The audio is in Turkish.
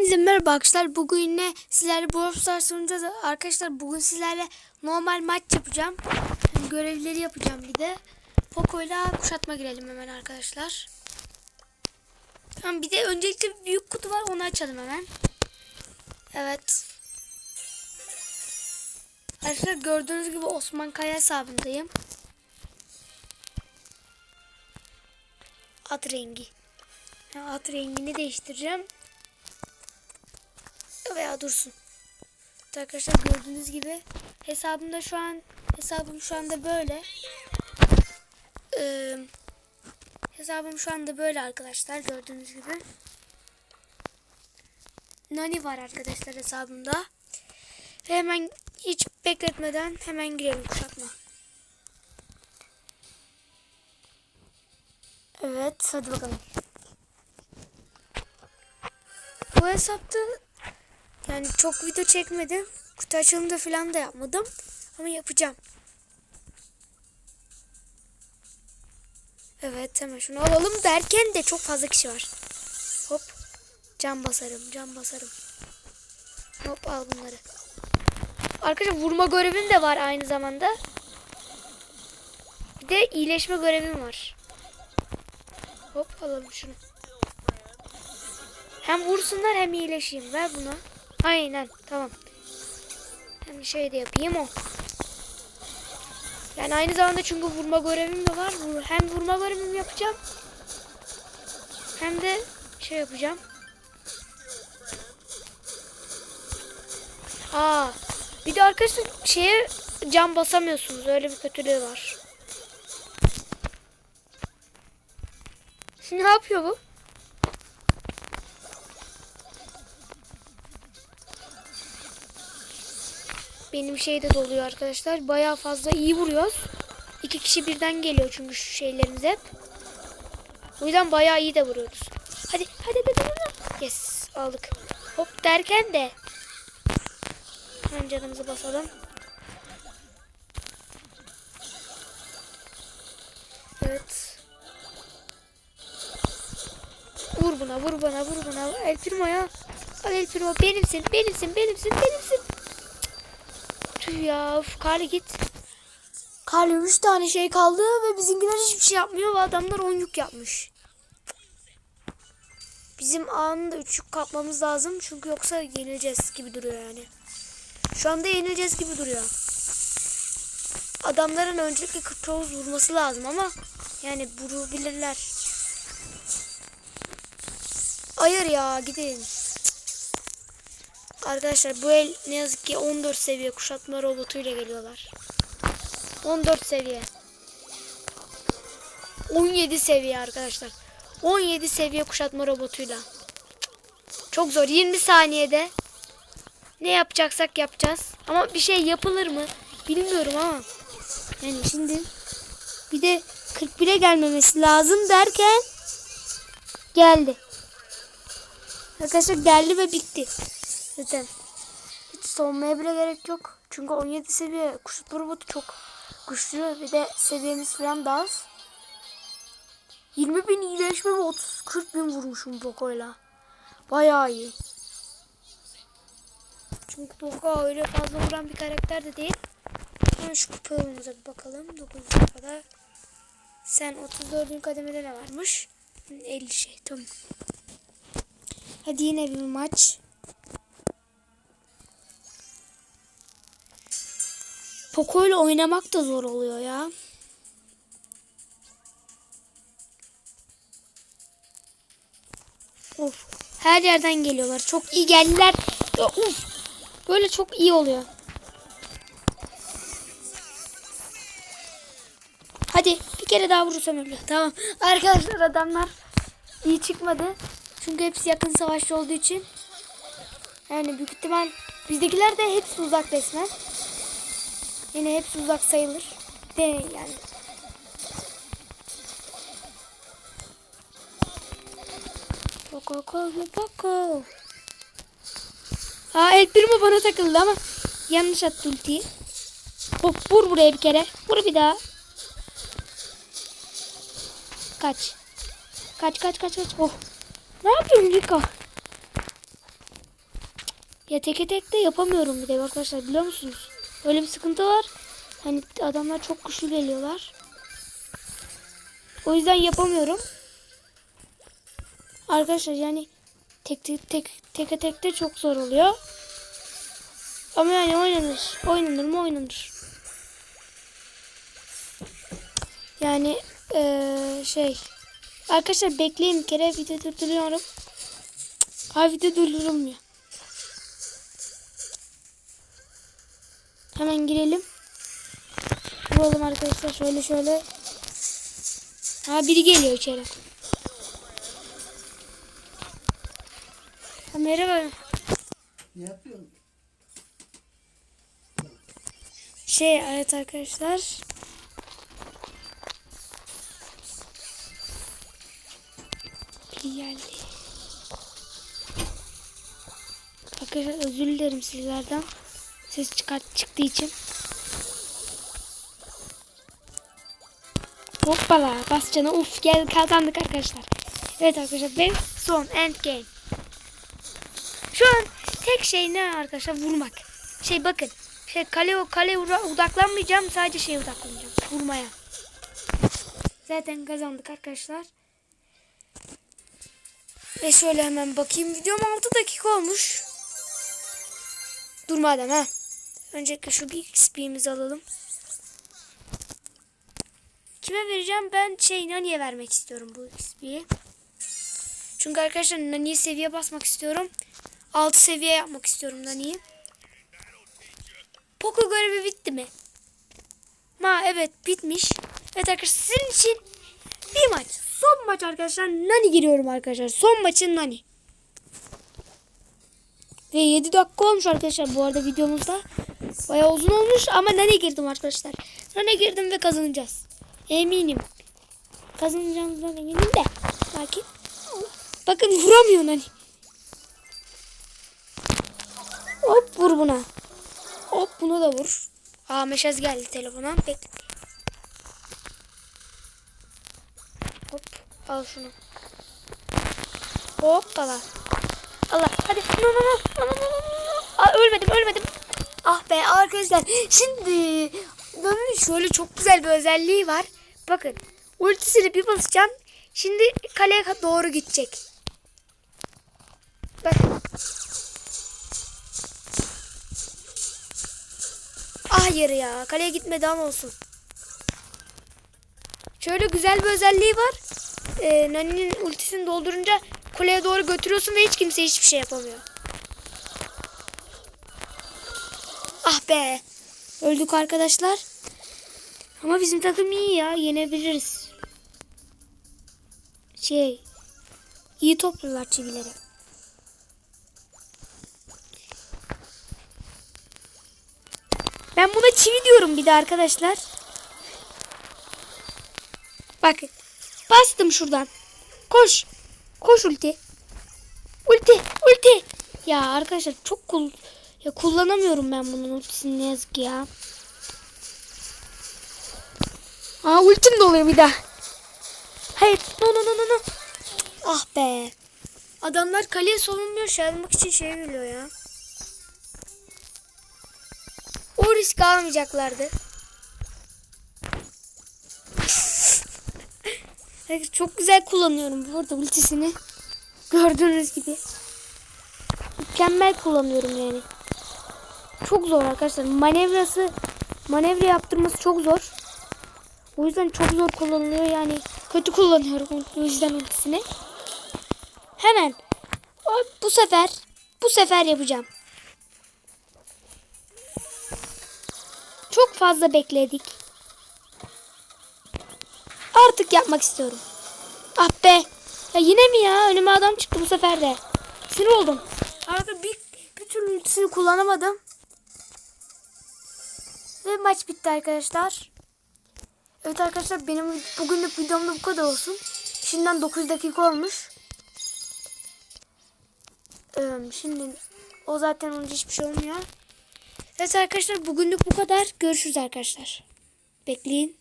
Hepinize merhaba arkadaşlar. Bugün yine sizlerle Brawl Stars oynayacağız. Arkadaşlar bugün sizlerle normal maç yapacağım. Yani görevleri yapacağım bir de. Poco'yla kuşatma girelim hemen arkadaşlar. Tamam bir de öncelikle büyük kutu var onu açalım hemen. Evet. Arkadaşlar gördüğünüz gibi Osman Kaya hesabındayım. At rengi. At rengini değiştireceğim. Veya dursun. Arkadaşlar gördüğünüz gibi hesabımda şu an hesabım şu anda böyle. Ee, hesabım şu anda böyle arkadaşlar gördüğünüz gibi. Nani var arkadaşlar hesabımda. Ve hemen hiç bekletmeden hemen girelim kuşatma. Evet hadi bakalım. Bu hesapta yani çok video çekmedim. Kutu açılımda falan da yapmadım. Ama yapacağım. Evet hemen şunu alalım derken de çok fazla kişi var. Hop. Cam basarım, cam basarım. Hop al bunları. Arkadaşlar vurma görevim de var aynı zamanda. Bir de iyileşme görevim var. Hop alalım şunu. Hem vursunlar hem iyileşeyim. Ver bunu. Aynen tamam. Hem şey de yapayım o. Yani aynı zamanda çünkü vurma görevim de var. Hem vurma görevimi yapacağım. Hem de şey yapacağım. Aa, bir de arkadaşlar şeye cam basamıyorsunuz. Öyle bir kötülüğü var. Ne yapıyor bu? Benim şey de doluyor arkadaşlar. Bayağı fazla iyi vuruyoruz. İki kişi birden geliyor çünkü şu şeylerimiz hep. O yüzden bayağı iyi de vuruyoruz. Hadi hadi hadi. hadi. Yes aldık. Hop derken de hemen canımızı basalım. Evet. Vur buna vur bana vur bana. El Primo ya. Al El Primo benimsin benimsin benimsin benimsin. Ya of Karlı git. Karlı 3 tane şey kaldı ve bizimkiler hiçbir şey yapmıyor ve adamlar 10 yük yapmış. Bizim anında 3 yük kapmamız lazım çünkü yoksa yenileceğiz gibi duruyor yani. Şu anda yenileceğiz gibi duruyor. Adamların öncelikle 49 vurması lazım ama yani vurabilirler. Hayır ya gidin. Arkadaşlar bu el ne yazık ki 14 seviye kuşatma robotuyla geliyorlar. 14 seviye. 17 seviye arkadaşlar. 17 seviye kuşatma robotuyla. Çok zor. 20 saniyede ne yapacaksak yapacağız. Ama bir şey yapılır mı? Bilmiyorum ama. Yani şimdi bir de 41'e gelmemesi lazım derken geldi. Arkadaşlar geldi ve bitti. Zaten hiç savunmaya bile gerek yok. Çünkü 17 seviye kuşatma robotu çok güçlü. Bir de seviyemiz falan daha az. 20 bin iyileşme ve 30 40 bin vurmuşum Poco'yla. Bayağı iyi. Çünkü Poco öyle fazla vuran bir karakter de değil. Hemen şu kupalımıza bir bakalım. 9 kadar. Sen 34. kademede ne varmış? 50 şey tamam. Hadi yine bir maç. Poco ile oynamak da zor oluyor ya. Of. Her yerden geliyorlar. Çok iyi geldiler. Uf. Böyle çok iyi oluyor. Hadi bir kere daha vurursam ölüyor. Tamam. Arkadaşlar adamlar iyi çıkmadı. Çünkü hepsi yakın savaşçı olduğu için. Yani büyük ihtimal bizdekiler de hepsi uzak resmen. Yine hepsi uzak sayılır. De yani. Poco, Poco. Aa El Primo bana takıldı ama yanlış attı ultiyi. Hop vur buraya bir kere. Vur bir daha. Kaç. Kaç kaç kaç kaç. Oh. Ne yapıyorsun Rico? Ya teke tek de yapamıyorum bir de arkadaşlar biliyor musunuz? Öyle bir sıkıntı var. Hani adamlar çok güçlü geliyorlar. O yüzden yapamıyorum. Arkadaşlar yani tek tek tek teke tek de çok zor oluyor. Ama yani oynanır. Oynanır mı oynanır. Yani eee, şey arkadaşlar bekleyin bir kere video durduruyorum. Ha video durdurulmuyor. Hemen girelim. Vuralım arkadaşlar şöyle şöyle. Ha biri geliyor içeri. Ha, merhaba. Ne yapıyorsun? Şey evet arkadaşlar. Biri geldi. Arkadaşlar özür dilerim sizlerden. Ses çıkart çıktığı için. Hoppala bas cana uf gel kazandık arkadaşlar. Evet arkadaşlar ve son end game. Şu an tek şey ne arkadaşlar vurmak. Şey bakın. Şey kale o kale odaklanmayacağım sadece şeye odaklanacağım. Vurmaya. Zaten kazandık arkadaşlar. Ve şöyle hemen bakayım. Videom 6 dakika olmuş. Dur madem ha. Öncelikle şu bir XP'mizi alalım. Kime vereceğim? Ben şey Nani'ye vermek istiyorum bu XP'yi. Çünkü arkadaşlar Nani'ye seviye basmak istiyorum. 6 seviye yapmak istiyorum Nani'yi. Poco görevi bitti mi? Ma evet bitmiş. Evet arkadaşlar sizin için bir maç. Son maç arkadaşlar. Nani giriyorum arkadaşlar. Son maçın Nani. Ve 7 dakika olmuş arkadaşlar bu arada videomuzda. Bayağı uzun olmuş ama Nani girdim arkadaşlar. Nani girdim ve kazanacağız. Eminim. Kazanacağımızdan eminim de. Lakin bakın vuramıyor Nani. Hop vur buna. Hop bunu da vur. Aa meşaz geldi telefona. Bekle. Hop al şunu. Hoppala. Allah hadi. No, no. No, no, no, no. Aa, ölmedim ölmedim. Ah be arkadaşlar. Şimdi bunun şöyle çok güzel bir özelliği var. Bakın. Ultisini bir basacağım. Şimdi kaleye doğru gidecek. Bakın. Hayır ya. Kaleye gitmedi ama olsun. Şöyle güzel bir özelliği var. Ee, Nani'nin ultisini doldurunca kuleye doğru götürüyorsun ve hiç kimse hiçbir şey yapamıyor. Be. Öldük arkadaşlar. Ama bizim takım iyi ya. Yenebiliriz. Şey. iyi topluyorlar çivileri. Ben buna çivi diyorum bir de arkadaşlar. Bakın. Bastım şuradan. Koş. Koş ulti. Ulti. Ulti. Ya arkadaşlar çok kul ya kullanamıyorum ben bunun ultisini ne yazık ya. Aa ultim doluyor bir daha. Hayır. No no no no no. Ah be. Adamlar kaleye savunmuyor. Şey almak için şey geliyor ya. O risk almayacaklardı. Çok güzel kullanıyorum bu arada ultisini. Gördüğünüz gibi. Mükemmel kullanıyorum yani. Çok zor arkadaşlar. Manevrası, manevra yaptırması çok zor. O yüzden çok zor kullanılıyor yani. Kötü kullanıyorum o yüzden ultisini. Hemen. Bu sefer, bu sefer yapacağım. Çok fazla bekledik. Artık yapmak istiyorum. Ah be. Ya yine mi ya? Önüme adam çıktı bu sefer de. Sinir oldum. Arada bir, bir türlü ultisini kullanamadım. Ve maç bitti arkadaşlar. Evet arkadaşlar benim bugünlük videomda bu kadar olsun. Şimdiden 9 dakika olmuş. Ee, şimdi o zaten olunca hiçbir şey olmuyor. Evet arkadaşlar bugünlük bu kadar. Görüşürüz arkadaşlar. Bekleyin.